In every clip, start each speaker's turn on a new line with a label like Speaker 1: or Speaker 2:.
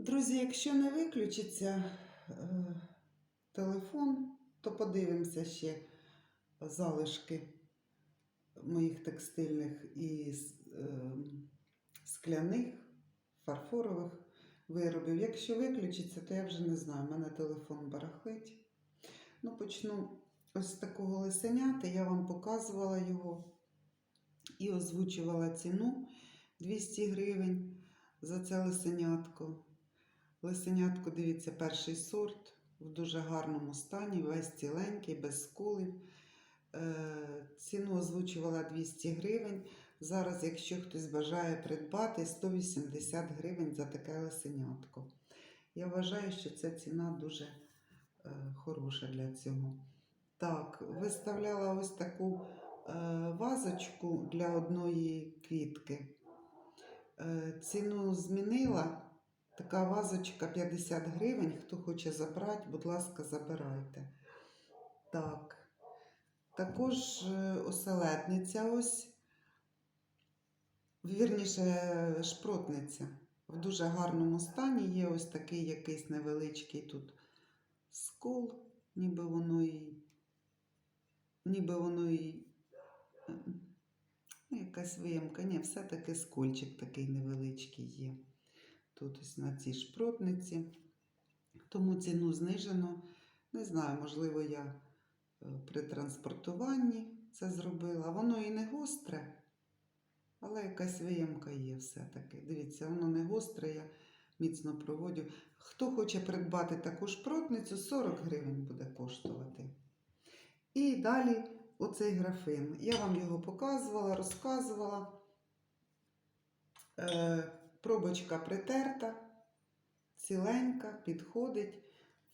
Speaker 1: Друзі, якщо не виключиться е, телефон, то подивимося ще залишки моїх текстильних і е, скляних, фарфорових виробів. Якщо виключиться, то я вже не знаю, в мене телефон барахлить. Ну, почну ось з такого лисенята. Я вам показувала його і озвучувала ціну 200 гривень за це лисенятко. Лисенятко, дивіться, перший сорт в дуже гарному стані, весь ціленький, без сколів. Е, ціну озвучувала 200 гривень. Зараз, якщо хтось бажає придбати, 180 гривень за таке лисенятко. Я вважаю, що ця ціна дуже е, хороша для цього. Так, виставляла ось таку е, вазочку для одної квітки. Ціну змінила. Така вазочка 50 гривень. Хто хоче забрати, будь ласка, забирайте. Так. Також е, оселедниця ось. Вірніше, шпротниця. В дуже гарному стані є ось такий якийсь невеличкий тут скол, ніби воно і. Ніби воно і. е, Ну, якась виямка. Ні, все-таки скольчик такий невеличкий є. Тут ось на цій шпротниці. Тому ціну знижено. Не знаю, можливо, я е, при транспортуванні це зробила. Воно і не гостре, але якась виямка є все-таки. Дивіться, воно не гостре, я міцно проводю. Хто хоче придбати таку шпротницю, 40 гривень буде коштувати. І далі оцей графин. Я вам його показувала, розказувала. Е, пробочка притерта, ціленька, підходить.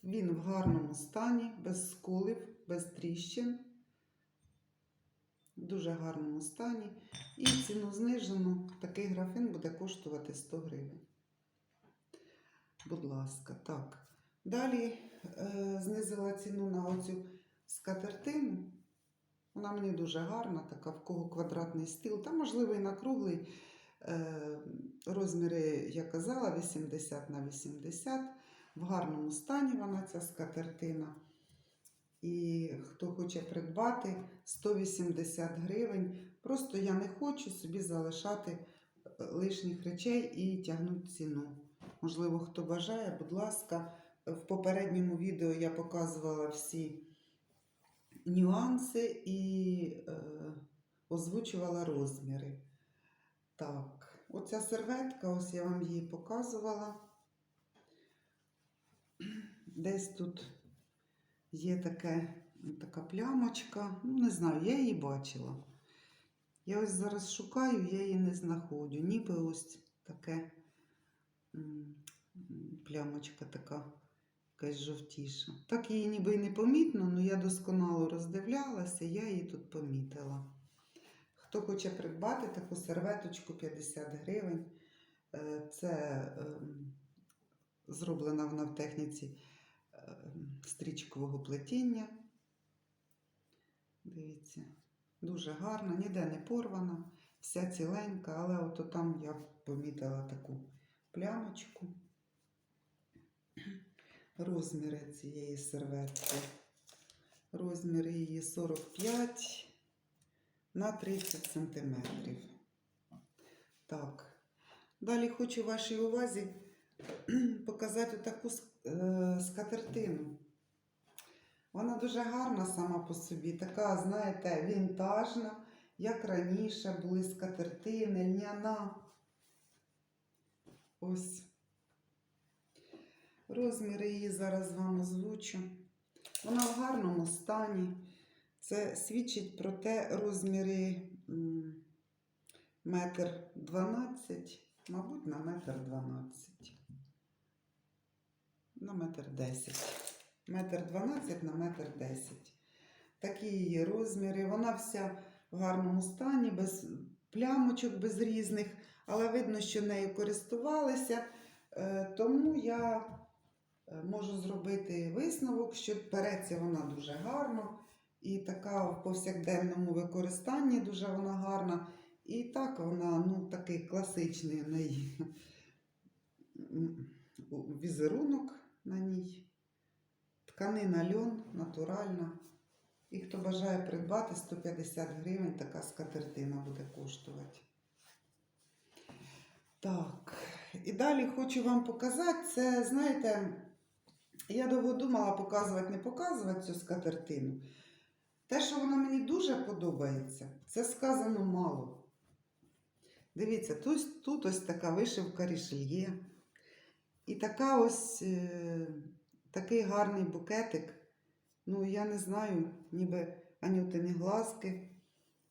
Speaker 1: Він в гарному стані, без скулів, без тріщин. В дуже гарному стані. І ціну знижено. Такий графин буде коштувати 100 гривень. Будь ласка, так. Далі е, знизила ціну на оцю скатертину. Вона мені дуже гарна, така в кого квадратний стіл, та, можливо, і на круглий. Е, розміри, я казала, 80 на 80. В гарному стані вона ця скатертина. І хто хоче придбати 180 гривень. Просто я не хочу собі залишати е, лишніх речей і тягнути ціну. Можливо, хто бажає, будь ласка, в попередньому відео я показувала всі нюанси і е, озвучувала розміри. Оця серветка, ось я вам її показувала. Десь тут є таке, така плямочка. Ну, не знаю, я її бачила. Я ось зараз шукаю, я її не знаходжу. Ніби ось таке плямочка така, якась жовтіша. Так її ніби й не помітно, але я досконало роздивлялася, я її тут помітила. Хто хоче придбати таку серветочку 50 гривень, е, це ем, зроблена вона в техніці ем, стрічкового плетіння. Дивіться, дуже гарна, ніде не порвана, вся ціленька, але ото там я помітила таку плямочку. Розміри цієї серветки. Розміри її 45 на 30 сантиметрів. Так. Далі хочу вашій увазі показати таку е, скатертину. Вона дуже гарна сама по собі, така, знаєте, вінтажна, як раніше були скатертини, льняна. Ось. Розміри її зараз вам озвучу. Вона в гарному стані. Це свідчить про те розміри метр дванадцять, мабуть, на метр дванадцять. На метр десять. Метр дванадцять на метр десять. Такі її розміри. Вона вся в гарному стані, без плямочок, без різних, але видно, що нею користувалися. Е, Тому я е, можу зробити висновок, що переться вона дуже гарно. І така в повсякденному використанні дуже вона гарна. І так вона, ну, такий класичний в неї візерунок на ній. Тканина льон, натуральна. І хто бажає придбати 150 гривень, така скатертина буде коштувати. Так, і далі хочу вам показати. Це, знаєте, я довго думала показувати, не показувати цю скатертину. Те, що вона мені дуже подобається, це сказано мало. Дивіться, тут, тут ось така вишивка рішельє. І така ось е, такий гарний букетик. Ну, я не знаю, ніби анютині глазки,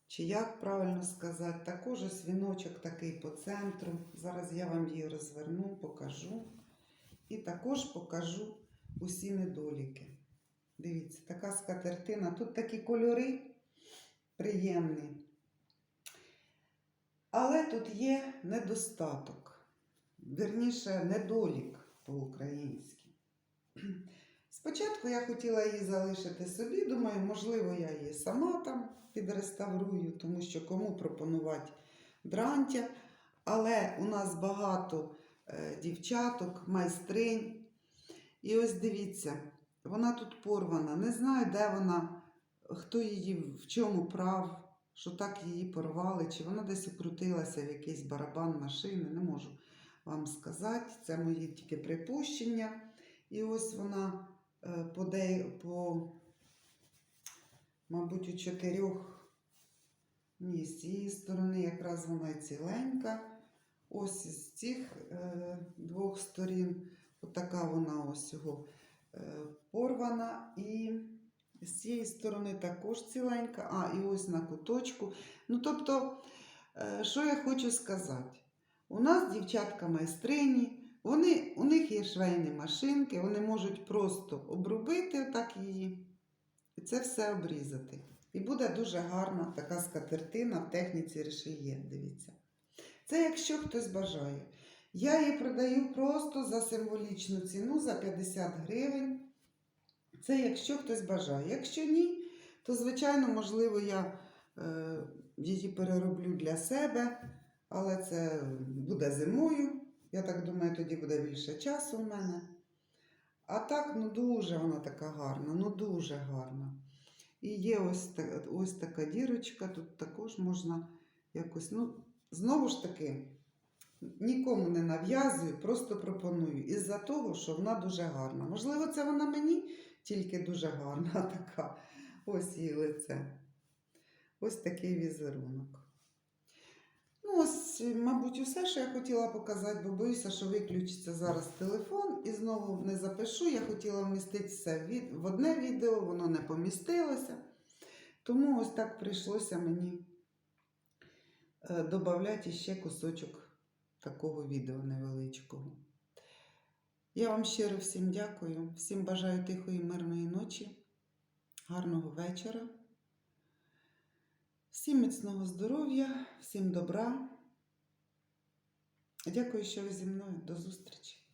Speaker 1: чи як правильно сказати. Також ось віночок такий по центру. Зараз я вам її розверну, покажу. І також покажу усі недоліки. Дивіться, така скатертина. Тут такі кольори приємні. Але тут є недостаток, вірніше, недолік по-українськи. Спочатку я хотіла її залишити собі, думаю, можливо, я її сама там підреставрую, тому що кому пропонувати дрантя. Але у нас багато е, дівчаток, майстринь. І ось дивіться, вона тут порвана. Не знаю, де вона, хто її в чому прав, що так її порвали, чи вона десь укрутилася в якийсь барабан машини, не можу вам сказати. Це мої тільки припущення. І ось вона е, по, по мабуть, у чотирьох. Ні, з цієї сторони якраз вона і ціленька. Ось з цих е, двох сторін, отака вона ось його порвана. І з цієї сторони також ціленька, а, і ось на куточку. Ну, тобто, е, що я хочу сказати? У нас дівчатка майстрині, вони, у них є швейні машинки, вони можуть просто обробити так її і це все обрізати. І буде дуже гарна така скатертина в техніці решельє, дивіться. Це якщо хтось бажає. Я її продаю просто за символічну ціну за 50 гривень. Це якщо хтось бажає. Якщо ні, то, звичайно, можливо, я е, її перероблю для себе, але це буде зимою. Я так думаю, тоді буде більше часу у мене. А так, ну дуже вона така гарна, ну дуже гарна. І є ось, ось така дірочка, тут також можна якось, ну, знову ж таки, нікому не нав'язую, просто пропоную. Із-за того, що вона дуже гарна. Можливо, це вона мені тільки дуже гарна така. Ось її лице. Ось такий візерунок. Ну, ось, мабуть, усе, що я хотіла показати, бо боюся, що виключиться зараз телефон і знову не запишу. Я хотіла вмістити все в одне відео, воно не помістилося. Тому ось так прийшлося мені е, додати ще кусочок такого відео невеличкого. Я вам щиро всім дякую, всім бажаю тихої, мирної ночі, гарного вечора. Всім міцного здоров'я, всім добра. Дякую, що ви зі мною. До зустрічі!